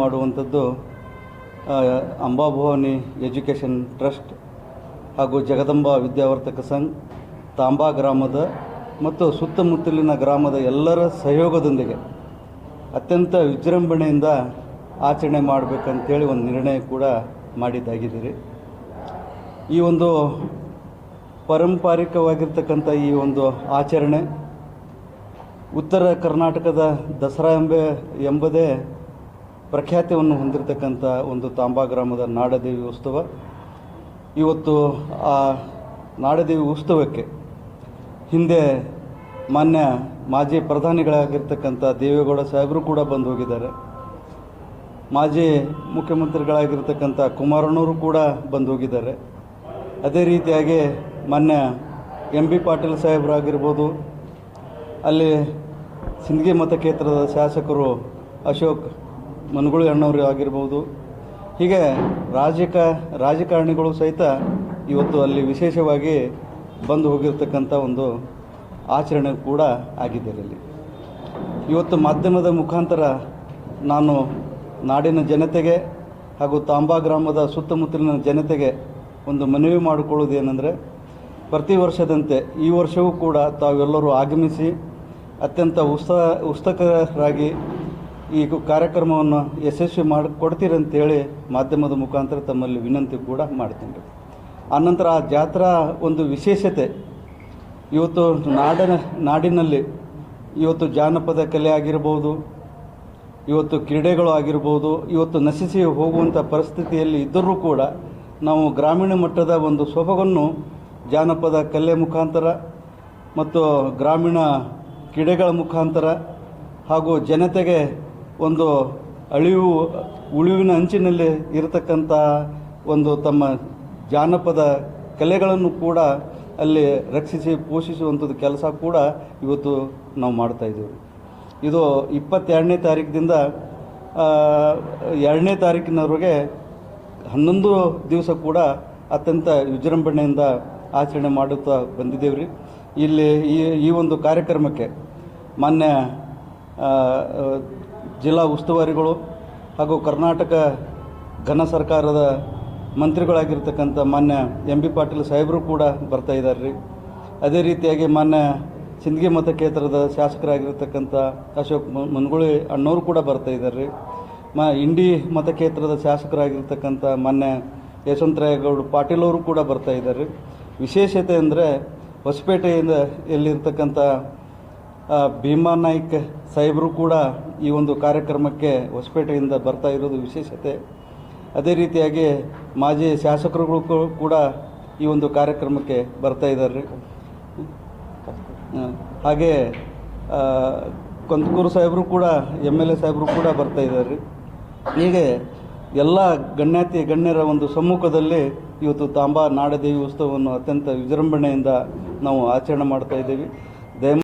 ಮಾಡುವಂಥದ್ದು Amba Bhavani education trust ಹಾಗೂ ಜಗದಂಬ ವಿದ್ಯಾವರ್ತಕ ಸಂಘ, ತಾಂಬಾ ಗ್ರಾಮದ ಮತ್ತು ಸುತ್ತಮುತ್ತಲಿನ ಗ್ರಾಮದ ಎಲ್ಲರ ಸಹಯೋಗದೊಂದಿಗೆ ಅತ್ಯಂತ ವಿಜೃಂಭಣೆಯಿಂದ ಆಚರಣೆ ಮಾಡಬೇಕಂತೇಳಿ ಒಂದು ನಿರ್ಣಯ ಕೂಡ ಮಾಡಿದ್ದಾಗಿದ್ದೀರಿ. ಈ ಒಂದು ಪಾರಂಪರಿಕವಾಗಿರ್ತಕ್ಕಂಥ ಈ ಒಂದು ಆಚರಣೆ ಉತ್ತರ ಕರ್ನಾಟಕದ ದಸರಾ ಎಂಬ, ಎಂಬುದೇ ಪ್ರಖ್ಯಾತಿಯನ್ನು ಹೊಂದಿರತಕ್ಕಂಥ ಒಂದು ತಾಂಬಾ ಗ್ರಾಮದ ನಾಡದೇವಿ ಉತ್ಸವ. ಇವತ್ತು ಆ ನಾಡದೇವಿ ಉತ್ಸವಕ್ಕೆ ಹಿಂದೆ ಮಾನ್ಯ ಮಾಜಿ ಪ್ರಧಾನಿಗಳಾಗಿರ್ತಕ್ಕಂಥ ದೇವೇಗೌಡ ಸಾಹೇಬರು ಕೂಡ ಬಂದು ಹೋಗಿದ್ದಾರೆ. ಮಾಜಿ ಮುಖ್ಯಮಂತ್ರಿಗಳಾಗಿರ್ತಕ್ಕಂಥ ಕುಮಾರಣ್ಣವರು ಕೂಡ ಬಂದು ಹೋಗಿದ್ದಾರೆ. ಅದೇ ರೀತಿಯಾಗಿ ಮಾನ್ಯ ಎಂ ಬಿ ಪಾಟೀಲ್ ಸಾಹೇಬರಾಗಿರ್ಬೋದು, ಅಲ್ಲಿ ಸಿಂದಗಿ ಮತಕ್ಷೇತ್ರದ ಶಾಸಕರು ಅಶೋಕ್ ಮನಗುಳಿ ಅಣ್ಣವರು ಆಗಿರ್ಬೋದು. ಹೀಗೆ ರಾಜಕ, ರಾಜಕಾರಣಿಗಳು ಸಹಿತ ಇವತ್ತು ಅಲ್ಲಿ ವಿಶೇಷವಾಗಿ ಬಂದು ಹೋಗಿರ್ತಕ್ಕಂಥ ಒಂದು ಆಚರಣೆ ಕೂಡ ಆಗಿದೆ ಅಲ್ಲಿ. ಇವತ್ತು ಮಾಧ್ಯಮದ ಮುಖಾಂತರ ನಾನು ನಾಡಿನ ಜನತೆಗೆ ಹಾಗೂ ತಾಂಬಾ ಗ್ರಾಮದ ಸುತ್ತಮುತ್ತಲಿನ ಜನತೆಗೆ ಒಂದು ಮನವಿ ಮಾಡಿಕೊಳ್ಳೋದೇನೆಂದರೆ ಪ್ರತಿ ವರ್ಷದಂತೆ ಈ ವರ್ಷವೂ ಕೂಡ ತಾವೆಲ್ಲರೂ ಆಗಮಿಸಿ ಅತ್ಯಂತ ಉತ್ಸಾಹ ಉತ್ಸುಕರಾಗಿ ಈ ಕಾರ್ಯಕ್ರಮವನ್ನು ಯಶಸ್ವಿ ಮಾಡಿ, ಕೊಡ್ತೀರಂತೇಳಿ ಮಾಧ್ಯಮದ ಮುಖಾಂತರ ತಮ್ಮಲ್ಲಿ ವಿನಂತಿ ಕೂಡ ಮಾಡ್ತೀನಿ. ಆನಂತರ ಆ ಜಾತ್ರಾ ಒಂದು ವಿಶೇಷತೆ. ಇವತ್ತು ನಾಡಿನ, ನಾಡಿನಲ್ಲಿ ಇವತ್ತು ಜಾನಪದ ಕಲೆ ಆಗಿರ್ಬೋದು, ಇವತ್ತು ಕ್ರೀಡೆಗಳು ಆಗಿರ್ಬೋದು, ಇವತ್ತು ನಶಿಸಿ ಹೋಗುವಂಥ ಪರಿಸ್ಥಿತಿಯಲ್ಲಿ ಇದ್ದರೂ ಕೂಡ ನಾವು ಗ್ರಾಮೀಣ ಮಟ್ಟದ ಒಂದು ಸೊಬಗನ್ನು ಜಾನಪದ ಕಲೆ ಮುಖಾಂತರ ಮತ್ತು ಗ್ರಾಮೀಣ ಕ್ರೀಡೆಗಳ ಮುಖಾಂತರ ಹಾಗೂ ಜನತೆಗೆ ಒಂದು ಅಳಿವು, ಉಳಿವಿನ ಅಂಚಿನಲ್ಲಿ ಇರತಕ್ಕಂಥ ಒಂದು ತಮ್ಮ ಜಾನಪದ ಕಲೆಗಳನ್ನು ಕೂಡ ಅಲ್ಲಿ ರಕ್ಷಿಸಿ ಪೋಷಿಸುವಂಥದ್ದು ಕೆಲಸ ಕೂಡ ಇವತ್ತು ನಾವು ಮಾಡ್ತಾ ಇದ್ದೀವಿ. ಇದು ಇಪ್ಪತ್ತೆರಡನೇ ತಾರೀಕಿನಿಂದ ಎರಡನೇ ತಾರೀಕಿನವರೆಗೆ ಹನ್ನೊಂದು ದಿವಸ ಕೂಡ ಅತ್ಯಂತ ವಿಜೃಂಭಣೆಯಿಂದ ಆಚರಣೆ ಮಾಡುತ್ತಾ ಬಂದಿದ್ದೇವೆ ರೀ ಇಲ್ಲಿ ಈ ಈ ಒಂದು ಕಾರ್ಯಕ್ರಮಕ್ಕೆ ಮಾನ್ಯ ಜಿಲ್ಲಾ ಉಸ್ತುವಾರಿಗಳು ಹಾಗೂ ಕರ್ನಾಟಕ ಘನ ಸರ್ಕಾರದ ಮಂತ್ರಿಗಳಾಗಿರ್ತಕ್ಕಂಥ ಮಾನ್ಯ ಎಂ ಬಿ ಪಾಟೀಲ್ ಸಾಹೇಬರು ಕೂಡ ಬರ್ತಾ ಇದ್ದಾರೆ ರೀ ಅದೇ ರೀತಿಯಾಗಿ ಮಾನ್ಯ ಸಿಂದಗಿ ಮತಕ್ಷೇತ್ರದ ಶಾಸಕರಾಗಿರ್ತಕ್ಕಂಥ ಅಶೋಕ್ ಮುನ್ಗುಳಿ ಅಣ್ಣವರು ಕೂಡ ಬರ್ತಾ ಇದ್ದಾರೆ ರೀ ಮ, ಇಂಡಿ ಮತಕ್ಷೇತ್ರದ ಶಾಸಕರಾಗಿರ್ತಕ್ಕಂಥ ಮಾನ್ಯ ಯಶವಂತರಾಯಗೌಡ ಪಾಟೀಲ್ ಅವರು ಕೂಡ ಬರ್ತಾ ಇದ್ದಾರೆ ರೀ ವಿಶೇಷತೆ ಅಂದರೆ ಹೊಸಪೇಟೆಯಿಂದ ಎಲ್ಲಿರ್ತಕ್ಕಂಥ ಭೀಮಾ ನಾಯ್ಕ ಸಾಹೇಬರು ಕೂಡ ಈ ಒಂದು ಕಾರ್ಯಕ್ರಮಕ್ಕೆ ಹೊಸಪೇಟೆಯಿಂದ ಬರ್ತಾ ಇರೋದು ವಿಶೇಷತೆ. ಅದೇ ರೀತಿಯಾಗಿ ಮಾಜಿ ಶಾಸಕರುಗಳು ಕೂಡ ಈ ಒಂದು ಕಾರ್ಯಕ್ರಮಕ್ಕೆ ಬರ್ತಾ ಇದ್ದಾರೆ. ಹಾಗೆ ಕಂದಕೂರು ಸಾಹೇಬರು ಕೂಡ, ಎಂ ಎಲ್ ಎ ಸಾಹೇಬರು ಕೂಡ ಬರ್ತಾ ಇದ್ದಾರೆ. ಹೀಗೆ ಎಲ್ಲ ಗಣ್ಯಾತಿ ಗಣ್ಯರ ಒಂದು ಸಮ್ಮುಖದಲ್ಲಿ ಇವತ್ತು ತಾಂಬಾ ನಾಡದೇವಿ ಉತ್ಸವವನ್ನು ಅತ್ಯಂತ ವಿಜೃಂಭಣೆಯಿಂದ ನಾವು ಆಚರಣೆ ಮಾಡ್ತಾ ಇದ್ದೀವಿ.